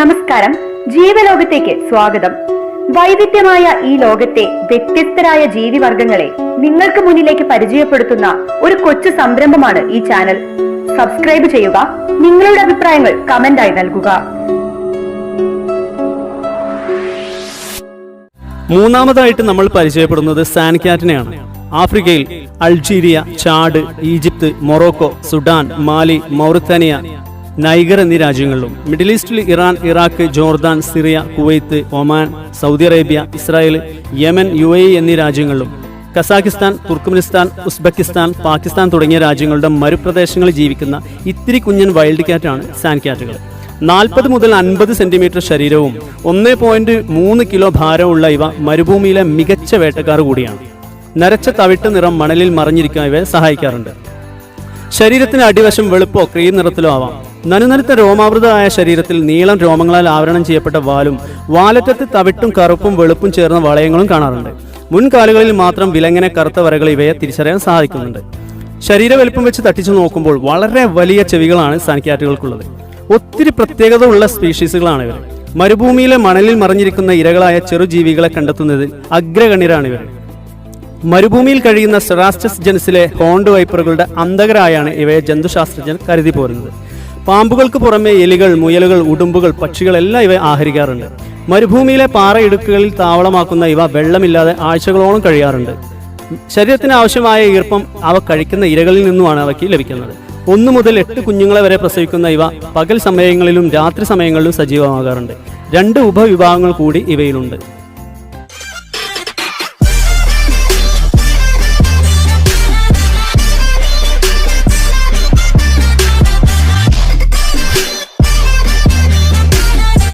നമസ്കാരം. ജീവലോകത്തേക്ക് സ്വാഗതം. വൈവിധ്യമായ ഈ ലോകത്തെ വ്യത്യസ്തരായ ജീവിവർഗങ്ങളെ നിങ്ങൾക്ക് മുന്നിലേക്ക് പരിചയപ്പെടുത്തുന്ന ഒരു കൊച്ചു സംരംഭമാണ് ഈ ചാനൽ. സബ്സ്ക്രൈബ് ചെയ്യുക നിങ്ങളുടെ അഭിപ്രായങ്ങൾ കമന്റായി നൽകുക. മൂന്നാമതായിട്ട് നമ്മൾ പരിചയപ്പെടുന്നത് സാൻക്യാറ്റിനെയാണ്. ആഫ്രിക്കയിൽ Algeria Chad Egypt Morocco Sudan Mali Mauritania Niger എന്നീ രാജ്യങ്ങളിലും. മിഡിൽ ഈസ്റ്റിൽ Iran Iraq Jordan Syria Kuwait Oman Saudi Arabia Israel Yemen U എന്നീ രാജ്യങ്ങളിലും. കസാഖിസ്ഥാൻ തുർക്ക്മിനിസ്ഥാൻ ഉസ്ബെക്കിസ്ഥാൻ പാകിസ്ഥാൻ തുടങ്ങിയ രാജ്യങ്ങളുടെ മരുപ്രദേശങ്ങളിൽ ജീവിക്കുന്ന ഇത്തിരി കുഞ്ഞൻ വൈൽഡ് ക്യാറ്റാണ് സാൻക്യാറ്റുകൾ. നാൽപ്പത് മുതൽ അൻപത് സെന്റിമീറ്റർ ശരീരവും ഒന്നേ പോയിന്റ് മൂന്ന് കിലോ ഭാരമുള്ള ഇവ മരുഭൂമിയിലെ മികച്ച വേട്ടക്കാർ കൂടിയാണ്. നരച്ച തവിട്ട് നിറം മണലിൽ മറിഞ്ഞിരിക്കാൻ ഇവയെ സഹായിക്കാറുണ്ട്. ശരീരത്തിന് അടിവശം വെളുപ്പോ ക്രീം നിറത്തിലോ ആവാം. നനുനനുത്ത രോമാവൃതമായ ശരീരത്തിൽ നീളം രോമങ്ങളാൽ ആവരണം ചെയ്യപ്പെട്ട വാലും വാലറ്റത്ത് തവിട്ടും കറുപ്പും വെളുപ്പും ചേർന്ന വളയങ്ങളും കാണാറുണ്ട്. മുൻകാലുകളിൽ മാത്രം വിലങ്ങനെ കറുത്ത വരകൾ ഇവയെ തിരിച്ചറിയാൻ സാധിക്കുന്നുണ്ട്. ശരീര വലുപ്പം വെച്ച് തട്ടിച്ചു നോക്കുമ്പോൾ വളരെ വലിയ ചെവികളാണ് സാൻക്യാറ്റുകൾക്കുള്ളത് ഒത്തിരി പ്രത്യേകത ഉള്ള സ്പീഷീസുകളാണ് ഇവർ. മരുഭൂമിയിലെ മണലിൽ മറിഞ്ഞിരിക്കുന്ന ഇരകളായ ചെറുജീവികളെ കണ്ടെത്തുന്നതിൽ അഗ്രഗണ്യരാണ് ഇവർ മരുഭൂമിയിൽ കഴിയുന്ന സെറാസ്റ്റസ് ജനസിലെ ഹോണ്ട് വൈപ്പറുകളുടെ അന്തകരായാണ് ഇവയെ ജന്തുശാസ്ത്രജ്ഞർ കരുതി പോരുന്നത് പാമ്പുകൾക്ക് പുറമെ എലികൾ മുയലുകൾ ഉടുമ്പുകൾ പക്ഷികൾ എല്ലാം ഇവ ആഹരിക്കാറുണ്ട്. മരുഭൂമിയിലെ പാറയിടുക്കുകളിൽ താവളമാക്കുന്ന ഇവ വെള്ളമില്ലാതെ ആഴ്ചകളോളം കഴിയാറുണ്ട്. ശരീരത്തിന് ആവശ്യമായ ഈർപ്പം അവ കഴിക്കുന്ന ഇരകളിൽ നിന്നുമാണ് അവയ്ക്ക് ലഭിക്കുന്നത്. ഒന്നു മുതൽ എട്ട് കുഞ്ഞുങ്ങളെ വരെ പ്രസവിക്കുന്ന ഇവ പകൽ സമയങ്ങളിലും രാത്രി സമയങ്ങളിലും സജീവമാകാറുണ്ട്. രണ്ട് ഉപവിഭാഗങ്ങൾ കൂടി ഇവയിലുണ്ട്.